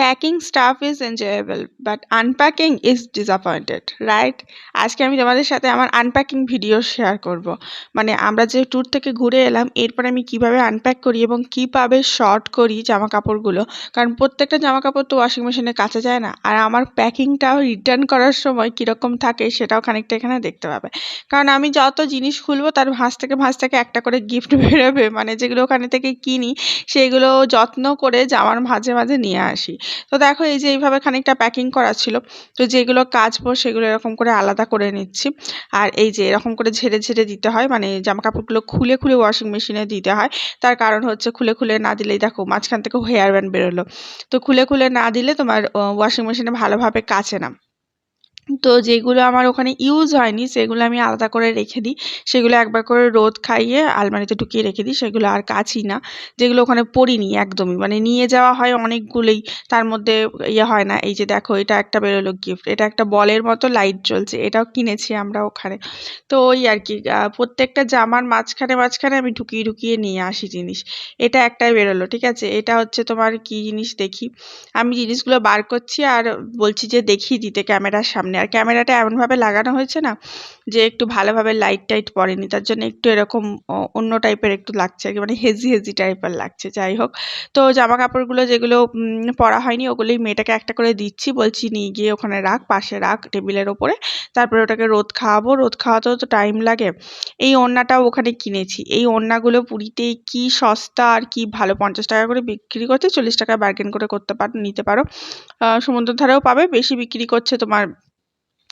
Packing stuff is enjoyable but unpacking is disappointed right আজকে আমি তোমাদের সাথে আমার আনপ্যাকিং ভিডিও শেয়ার করব। মানে আমরা যে ট্যুর থেকে ঘুরে এলাম, এরপরে আমি কীভাবে আনপ্যাক করি এবং কীভাবে শর্ট করি জামা কাপড়গুলো কারণ প্রত্যেকটা জামা কাপড় তো ওয়াশিং মেশিনে কাচা যায় না, আর আমার প্যাকিংটাও রিটার্ন করার সময় কীরকম থাকে সেটাও খানিকটা এখানে দেখতে পাবে। কারণ আমি যত জিনিস খুলবো, তার ভাঁজ থেকে ভাঁজ থেকে একটা করে গিফট বেরোবে মানে যেগুলো ওখানে থেকে কিনি সেইগুলো যত্ন করে জামার মাঝে মাঝে নিয়ে আসি। তো দেখো এই যে এইভাবে খানিকটা প্যাকিং করা ছিল। তো যেগুলো কাচবো সেগুলো এরকম করে আলাদা করে নিচ্ছি। আর এই যে এরকম করে ঝেড়ে ঝেড়ে দিতে হয় মানে জামা কাপড়গুলো খুলে খুলে ওয়াশিং মেশিনে দিতে হয়। তার কারণ হচ্ছে খুলে খুলে না দিলেই দেখো মাঝখান থেকে হেয়ার ব্যান্ড বেরোলো। তো খুলে খুলে না দিলে তোমার ওয়াশিং মেশিনে ভালোভাবে কাচে না। তো যেগুলো আমার ওখানে ইউজ হয়নি, সেগুলো আমি আলাদা করে রেখে দিই। সেগুলো একবার করে রোদ খাইয়ে আলমারিতে ঢুকিয়ে রেখে দিই, সেগুলো আর কাছি না। যেগুলো ওখানে পড়িনি একদমই মানে নিয়ে যাওয়া হয় অনেকগুলোই, তার মধ্যে ইয়ে হয় না। এই যে দেখো, এটা একটা বেরোলো গিফট এটা একটা বলের মতো লাইট জ্বলছে, এটাও কিনেছি আমরা ওখানে। তো ওই আর কি প্রত্যেকটা জামার মাঝখানে মাঝখানে আমি ঢুকিয়ে ঢুকিয়ে নিয়ে আসি জিনিস। এটা একটাই বেরোলো, ঠিক আছে? এটা হচ্ছে তোমার কি জিনিস দেখি? আমি জিনিসগুলো বার করছি আর বলছি যে দেখিয়ে দিতে ক্যামেরার সামনে আর ক্যামেরাটা এমনভাবে লাগানো হয়েছে না যে একটু ভালোভাবে লাইট টাইট পড়েনি, তার জন্য একটু এরকম অন্য টাইপের একটু লাগছে মানে হেজি হেজি টাইপের লাগছে, যাই হোক। তো জামা কাপড়গুলো যেগুলো পরা হয়নি, ওগুলোই মেয়েটাকে একটা করে দিচ্ছি, বলছি নিয়ে গিয়ে ওখানে রাখ, পাশে রাখ টেবিলের ওপরে। তারপরে ওটাকে রোদ খাওয়াবো, রোদ খাওয়াতেও তো টাইম লাগে। এই ওড়নাটাও ওখানে কিনেছি। এই ওড়নাগুলো পুরীতে কি সস্তা আর কি ভালো, পঞ্চাশ টাকা করে বিক্রি করছে চল্লিশ টাকা বার্গেন করে করতে পারো, নিতে পারো। সমুদ্র ধারেও পাবে, বেশি বিক্রি করছে তোমার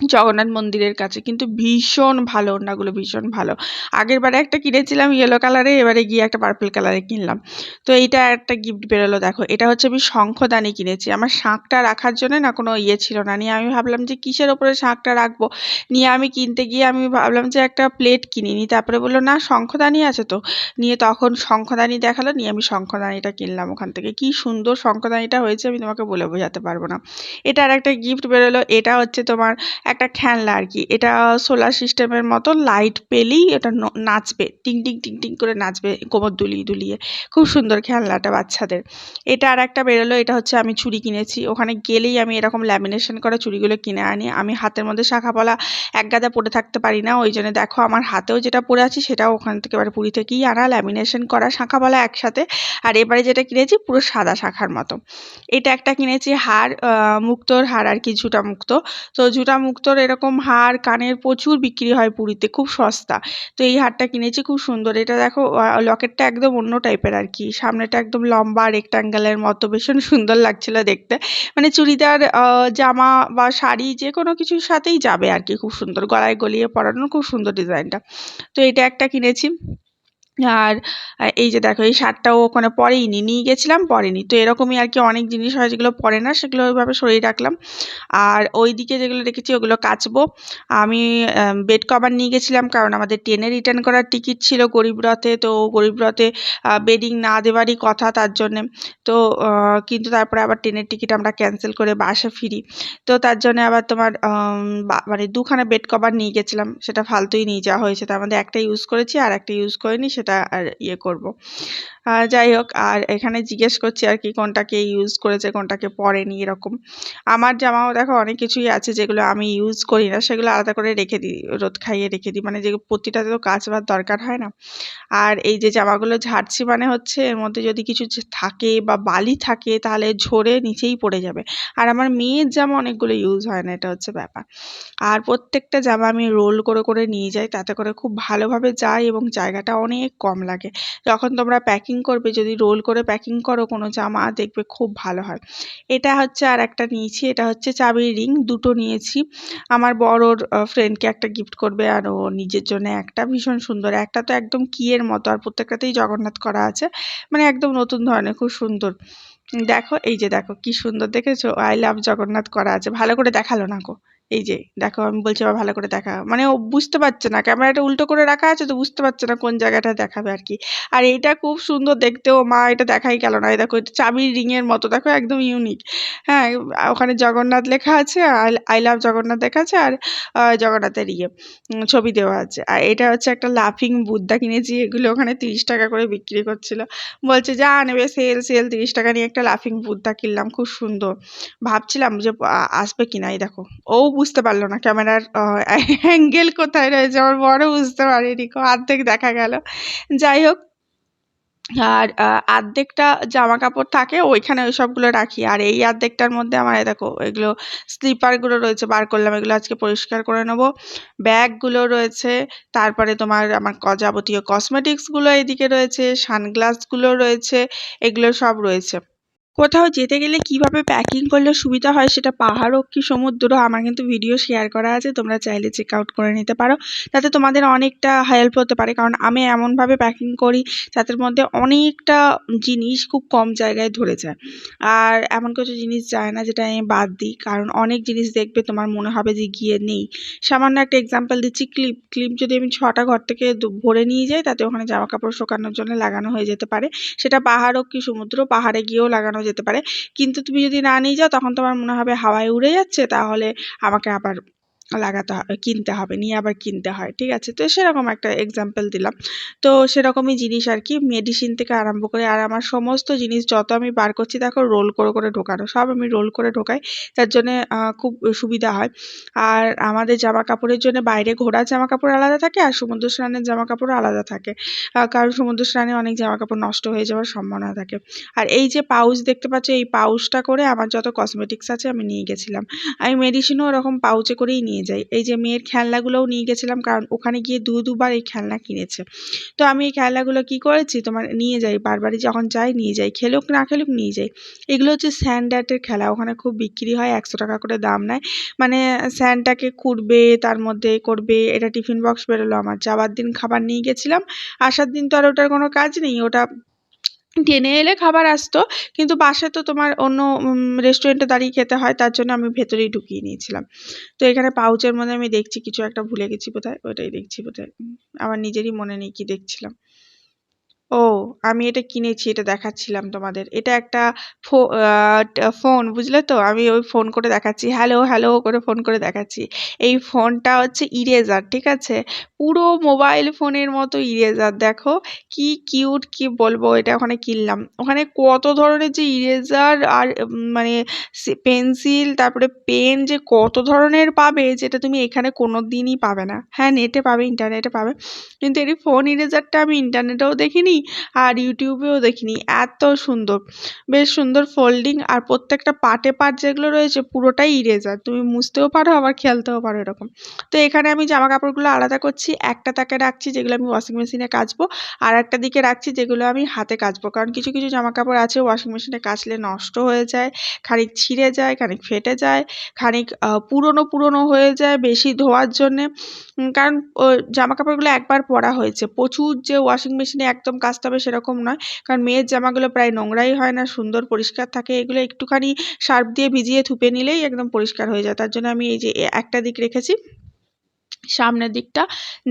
জগন্নাথ মন্দিরের কাছে। কিন্তু ভীষণ ভালো ওড়নাগুলো, ভীষণ ভালো। আগের বারে একটা কিনেছিলাম ইয়েলো কালারে এবারে গিয়ে একটা পার্পল কালারে কিনলাম। তো এইটা একটা গিফট বেরোলো, দেখো। এটা হচ্ছে আমি শঙ্খদানি কিনেছি। আমার শাঁখটা রাখার জন্য না কোনো ইয়ে ছিল না। নিয়ে আমি ভাবলাম যে কিসের ওপরে শাঁখটা রাখব? নিয়ে আমি কিনতে গিয়ে আমি ভাবলাম যে একটা প্লেট কিনি নি তারপরে বলল, না, শঙ্খদানি আছে তো। নিয়ে তখন শঙ্খদানি দেখাল, নিয়ে আমি শঙ্খদানিটা কিনলাম ওখান থেকে। কি সুন্দর শঙ্খদানিটা হয়েছে, আমি তোমাকে বলে বোঝাতে পারব না। এটা আর একটা গিফট বেরোলো। এটা হচ্ছে তোমার একটা খেলনা আর কি। এটা সোলার সিস্টেমের মতো লাইট পেলেই এটা নাচবে। টিং টিং টিং টিং করে নাচবে কোমর দুলিয়ে দুলিয়ে। খুব সুন্দর খেলনাটা বাচ্চাদের। এটা আর একটা বেরোলো, এটা হচ্ছে আমি চুড়ি কিনেছি। ওখানে গেলেই আমি এরকম ল্যামিনেশন করা চুড়িগুলো কিনে আনি। আমি হাতের মধ্যে শাখা পলা এক গাদা পরে থাকতে পারি না। ওই জন্য দেখো আমার হাতেও যেটা পরে আছি সেটাও ওখান থেকে এবার পুরী থেকেই আনা। ল্যামিনেশন করা শাখা পলা একসাথে। আর এবারে যেটা কিনেছি পুরো সাদা শাখার মতো। এটা একটা কিনেছি হার মুক্তোর হার আর কি, ঝুটা মুক্ত। তো ঝুটা মুক্ত মুক্তোর এরকম হার কানের প্রচুর বিক্রি হয় পুরীতে, খুব সস্তা। তো এই হারটা কিনেছি, খুব সুন্দর। এটা দেখো লকেটটা একদম অন্য টাইপের আর কি। সামনেটা একদম লম্বা রেক্ট্যাঙ্গেলের মতো। ভীষণ সুন্দর লাগছিল দেখতে। মানে চুড়িদার জামা বা শাড়ি যে কোনো কিছুর সাথেই যাবে আর কি খুব সুন্দর। গলায় গলিয়ে পরানো, খুব সুন্দর ডিজাইনটা। তো এটা একটা কিনেছি। আর এই যে দেখো, এই শার্টটাও ওখানে পরেইনি, নিয়ে গেছিলাম, পরেনি। তো এরকমই আর কি অনেক জিনিস হয় যেগুলো পরে না, সেগুলো ওইভাবে সরিয়ে রাখলাম। আর ওই দিকে যেগুলো রেখেছি, ওগুলো কাচবো। আমি বেড কভার নিয়ে গেছিলাম, কারণ আমাদের ট্রেনে রিটার্ন করার টিকিট ছিল গরিবরথে তো গরিবরথে বেডিং না দেওয়ারই কথা তার জন্যে। তো কিন্তু তারপরে আবার ট্রেনের টিকিট আমরা ক্যান্সেল করে বাসে ফিরি। তো তার জন্য আবার তোমার মানে দুখানা বেড কভার নিয়ে গেছিলাম, সেটা ফালতুই নিয়ে যাওয়া হয়েছে। তার মধ্যে একটা ইউজ করেছি আর একটা ইউজ করিনি, সেটা আর ইয়ে করব। যাই হোক, আর এখানে জিজ্ঞেস করছি আর কি কোনটাকে ইউজ করেছে কোনটাকে পরেনি এরকম। আমার জামাও দেখো অনেক কিছুই আছে যেগুলো আমি ইউজ করি না, সেগুলো আলাদা করে রেখে দিই, রোদ খাইয়ে রেখে দিই। মানে যে প্রতিটাতে তো কাচবার দরকার হয় না। আর এই যে জামাগুলো ঝাড়ছি মানে হচ্ছে এর মধ্যে যদি কিছু থাকে বা বালি থাকে তাহলে ঝরে নিচেই পড়ে যাবে। আর আমার মেয়ের জামা অনেকগুলো ইউজ হয় না, এটা হচ্ছে ব্যাপার। আর প্রত্যেকটা জামা আমি রোল করে করে নিয়ে যাই, তাতে করে খুব ভালোভাবে যায় এবং জায়গাটা অনেক কম লাগে। যখন তোমরা প্যাকিং করবে, যদি রোল করে প্যাকিং করো কোনো জামা, দেখবে খুব ভালো হয়। এটা হচ্ছে আর একটা নিয়েছি, এটা হচ্ছে চাবির রিং দুটো নিয়েছি। আমার বড়োর ফ্রেন্ডকে একটা গিফট করবে আর ও নিজের জন্য একটা ভীষণ সুন্দর। একটা তো একদম কিয়ের মতো, আর প্রত্যেকটাতেই জগন্নাথ করা আছে। মানে একদম নতুন ধরনের, খুব সুন্দর। দেখো, এই যে দেখো, কি সুন্দর দেখেছ? আই লাভ জগন্নাথ করা আছে। ভালো করে দেখাল না গো। এই যে, দেখো, আমি বলছি আবার ভালো করে দেখা। মানে ও বুঝতে পারছে না, ক্যামেরাটা উল্টো করে রাখা আছে তো বুঝতে পারছে না কোন জায়গাটা দেখাবে আর কি। আর এটা খুব সুন্দর দেখতে ও মা এটা দেখাই গেল না। এই দেখো চাবির রিংয়ের মতো, দেখো, একদম ইউনিক হ্যাঁ ওখানে জগন্নাথ লেখা আছে, আই লাভ জগন্নাথ লেখা আছে আর জগন্নাথের ইয়ে ছবি দেওয়া আছে। আর এটা হচ্ছে একটা লাফিং বুদ্ধা কিনেছি, এগুলো ওখানে তিরিশ টাকা করে বিক্রি করছিল। বলছে, যা নেবে সেল সেল তিরিশ টাকা নিয়ে একটা লাফিং বুদ্ধা কিনলাম, খুব সুন্দর। ভাবছিলাম যে আসবে কিনা, এই দেখো। ও বুঝতে পারল না ক্যামেরার অ্যাঙ্গেল কোথায় রয়েছে, আমার বড় বুঝতে পারিনি অর্ধেক দেখা গেল। যাই হোক, আর আর্ধেকটা জামা কাপড় থাকে, ওইখানে ওই সবগুলো রাখি। আর এই আর্ধেকটার মধ্যে আমার দেখো, এগুলো স্লিপারগুলো রয়েছে, বার করলাম, এগুলো আজকে পরিষ্কার করে নেব। ব্যাগগুলো রয়েছে, তারপরে তোমার আমার যাবতীয় কসমেটিক্সগুলো এদিকে রয়েছে সানগ্লাসগুলো রয়েছে, এগুলো সব রয়েছে। কোথাও যেতে গেলে কীভাবে প্যাকিং করলে সুবিধা হয় সেটা পাহাড় হোক কি সমুদ্র আমার কিন্তু ভিডিও শেয়ার করা আছে, তোমরা চাইলে চেক আউট করে নিতে পারো। তাতে তোমাদের অনেকটা হেল্প হতে পারে, কারণ আমি এমনভাবে প্যাকিং করি যাদের মধ্যে অনেকটা জিনিস খুব কম জায়গায় ধরে যায়। আর এমন কিছু জিনিস যায় না যেটা আমি বাদ দিই, কারণ অনেক জিনিস দেখবে তোমার মনে হবে যে গিয়ে নেই। সামান্য একটা এক্সাম্পল দিচ্ছি ক্লিপ ক্লিপ যদি আমি ছটা ঘর থেকে ভরে নিয়ে যাই তাতে ওখানে জামা কাপড় শোকানোর জন্য লাগানো হয়ে যেতে পারে। সেটা পাহাড় হোক কি সমুদ্র, পাহাড়ে গিয়েও লাগানো যেতে পারে। কিন্তু তুমি যদি না নিয়ে যাও, তখন তোমার মনে হবে হাওয়ায় উড়ে যাচ্ছে, তাহলে আমাকে আবার লাগাতে হবে কিনতে হবে, নিয়ে আবার কিনতে হয়, ঠিক আছে? তো সেরকম একটা এক্সাম্পল দিলাম। তো সেরকমই জিনিস আর কি মেডিসিন থেকে আরম্ভ করে আর আমার সমস্ত জিনিস যত আমি বার করছি, দেখো রোল করে করে ঢোকানো, সব আমি রোল করে ঢোকাই, তার জন্যে খুব সুবিধা হয়। আর আমাদের জামা কাপড়ের জন্য বাইরে ঘোড়ার জামা কাপড় আলাদা থাকে আর সমুদ্র স্নানের জামা কাপড় আলাদা থাকে। কারণ সমুদ্র স্নানে অনেক জামা কাপড় নষ্ট হয়ে যাওয়ার সম্ভাবনা থাকে। আর এই যে পাউচ দেখতে পাচ্ছ, এই পাউচটা করে আমার যত কসমেটিক্স আছে আমি নিয়ে গেছিলাম। আমি মেডিসিনও ওরকম পাউচে করেই নিয়ে যাই। এই যে মেয়ের খেলনাগুলোও নিয়ে গেছিলাম কারণ ওখানে গিয়ে দু দুবার এই খেলনা কিনেছে। তো আমি এই খেলনাগুলো কি করেছি? তোমার নিয়ে যাই, বারবারই যখন যাই নিয়ে যাই, খেলুক না খেলুক নিয়ে যাই। এগুলো হচ্ছে স্যান্ড আর্টের খেলা, ওখানে খুব বিক্রি হয়, একশো টাকা করে দাম নেয়। মানে স্যান্ডটাকে খুঁড়বে তার মধ্যে করবে, এটা টিফিন বক্স বেরোলো আমার। যাওয়ার দিন খাবার নিয়ে গেছিলাম, আসার দিন তো আর ওটার কোনো কাজ নেই, ওটা টেনে এলে খাবার আসতো। কিন্তু বাসে তো তোমার অন্য রেস্টুরেন্টে দাঁড়িয়ে খেতে হয়, তার জন্য আমি ভেতরেই ঢুকিয়ে নিয়েছিলাম। তো এখানে পাউচের মধ্যে আমি দেখছি, কিছু একটা ভুলে গেছি বোধ হয় ওটাই দেখছি বোধ হয় আমার নিজেরই মনে নেই কি দেখছিলাম। ও, আমি এটা কিনেছি, এটা দেখাচ্ছিলাম তোমাদের। এটা একটা ফোন, বুঝলে তো? আমি ওই ফোন করে দেখাচ্ছি। হ্যালো হ্যালো করে ফোন করে দেখাচ্ছি। এই ফোনটা হচ্ছে ইরেজার, ঠিক আছে? পুরো মোবাইল ফোনের মতো ইরেজার, দেখো। কি কিউট, কি বলব, এটা ওখানে কিনলাম। ওখানে কত ধরনের যে ইরেজার আর মানে পেন্সিল, তারপরে পেন যে কত ধরনের পাবে, যেটা তুমি এখানে কোনো দিনই পাবে না। হ্যাঁ নেটে পাবে, ইন্টারনেটে পাবে। কিন্তু এই ফোন ইরেজারটা আমি ইন্টারনেটেও দেখিনি আর ইউটিউবেও দেখিনি। এত সুন্দর। বেশ সুন্দর ফোল্ডিং আর প্রত্যেকটা পার্টে পার্ট যেগুলো রয়েছে পুরোটাই ইরেজার তুমি মুছতেও পারো, আবার খেলতেও পারো এরকম। তো এখানে আমি জামা কাপড়গুলো আলাদা করছি। একটা তাকে রাখছি যেগুলো আমি ওয়াশিং মেশিনে কাচবো আর একটা দিকে রাখছি যেগুলো আমি হাতে কাচবো। কারণ কিছু কিছু জামা কাপড় আছে ওয়াশিং মেশিনে কাচলে নষ্ট হয়ে যায়, খানিক ছিঁড়ে যায়, খানিক ফেটে যায়, খানিক পুরনো পুরনো হয়ে যায় বেশি ধোয়ার জন্যে। কারণ জামা কাপড়গুলো একবার পরা হয়েছে। প্রচুর যে ওয়াশিং মেশিনে একদম কাচতে হবে সেরকম নয়। কারণ মেয়ের জামাগুলো প্রায় নোংরাই হয় না, সুন্দর পরিষ্কার থাকে। এগুলো একটুখানি সার্ফ দিয়ে ভিজিয়ে থুপে নিলেই একদম পরিষ্কার হয়ে যায়। তার জন্য আমি এই যে একটা দিক রেখেছি। সামনের দিকটা,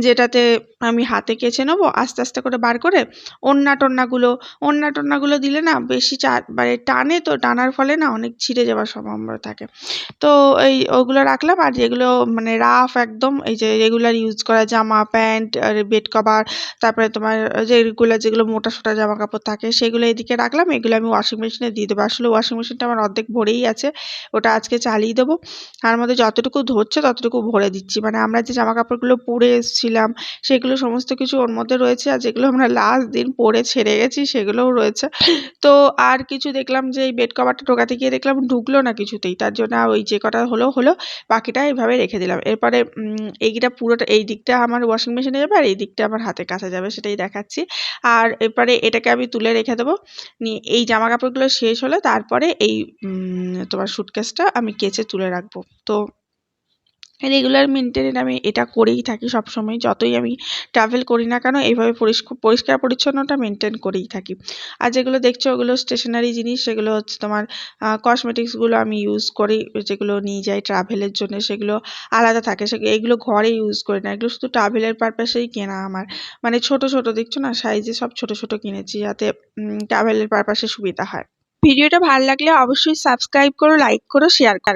যেটাতে আমি হাতে কেচে নেব, আস্তে আস্তে করে বার করে ওড়না টোড়নাগুলো ওড়না টোড়নাগুলো দিলে না বেশি চা মানে টানে তো, টানার ফলে না অনেক ছিঁড়ে যাওয়ার সম্ভাবনা থাকে। তো এই ওগুলো রাখলাম, আর যেগুলো মানে রাফ একদম, এই যে রেগুলার ইউজ করা জামা, প্যান্ট, আর বেড কভার, তারপরে তোমার যে রেগুলার যেগুলো মোটা সোটা জামা কাপড় থাকে, সেগুলো এদিকে রাখলাম, এগুলো আমি ওয়াশিং মেশিনে দিয়ে দেবো। আসলে ওয়াশিং মেশিনটা আমার অর্ধেক ভরেই আছে, ওটা আজকে চালিয়ে দেবো। তার মধ্যে যতটুকু ধরছে ততটুকু ভরে দিচ্ছি। মানে আমরা যে জামা কাপড়গুলো পরে এসেছিলাম, সেগুলো সমস্ত কিছু ওর মধ্যে রয়েছে আর যেগুলো আমরা লাস্ট দিন পরে ছেড়ে গেছি সেগুলোও রয়েছে। তো আর কিছু দেখলাম যে এই বেড কভারটা ঢোকাতে গিয়ে দেখলাম ঢুকলো না কিছুতেই, তার জন্য ওই যে কটা হলো হলো বাকিটা এইভাবে রেখে দিলাম। এরপরে এইটা পুরোটা, এই দিকটা আমার ওয়াশিং মেশিনে যাবে আর এই দিকটা আমার হাতে কাচা যাবে, সেটাই দেখাচ্ছি। আর এরপরে এটাকে আমি তুলে রেখে দেবো, নিয়ে এই জামা কাপড়গুলো শেষ হলে, তারপরে এই তোমার সুটকেসটা আমি কেচে তুলে রাখব। তো রেগুলার মেনটেন আমি এটা করেই থাকি সবসময়। যতই আমি ট্রাভেল করি না কেন, এইভাবে পরিষ্ক, পরিষ্কার পরিচ্ছন্নতা মেনটেন করেই থাকি। আর যেগুলো দেখছ, ওগুলো স্টেশনারি জিনিস, সেগুলো হচ্ছে তোমার কসমেটিক্সগুলো আমি ইউজ করি, যেগুলো নিয়ে যাই ট্রাভেলের জন্য, সেগুলো আলাদা থাকে। সে এগুলো ঘরে ইউজ করি না। এগুলো শুধু ট্রাভেলের পারপাসেই কেনা আমার। মানে ছোট ছোট, দেখছ না? সাইজে সব ছোট ছোট কিনেছি, যাতে ট্রাভেলের পারপাসে সুবিধা হয়। ভিডিওটা ভালো লাগলে অবশ্যই সাবস্ক্রাইব করো লাইক করো শেয়ার কর।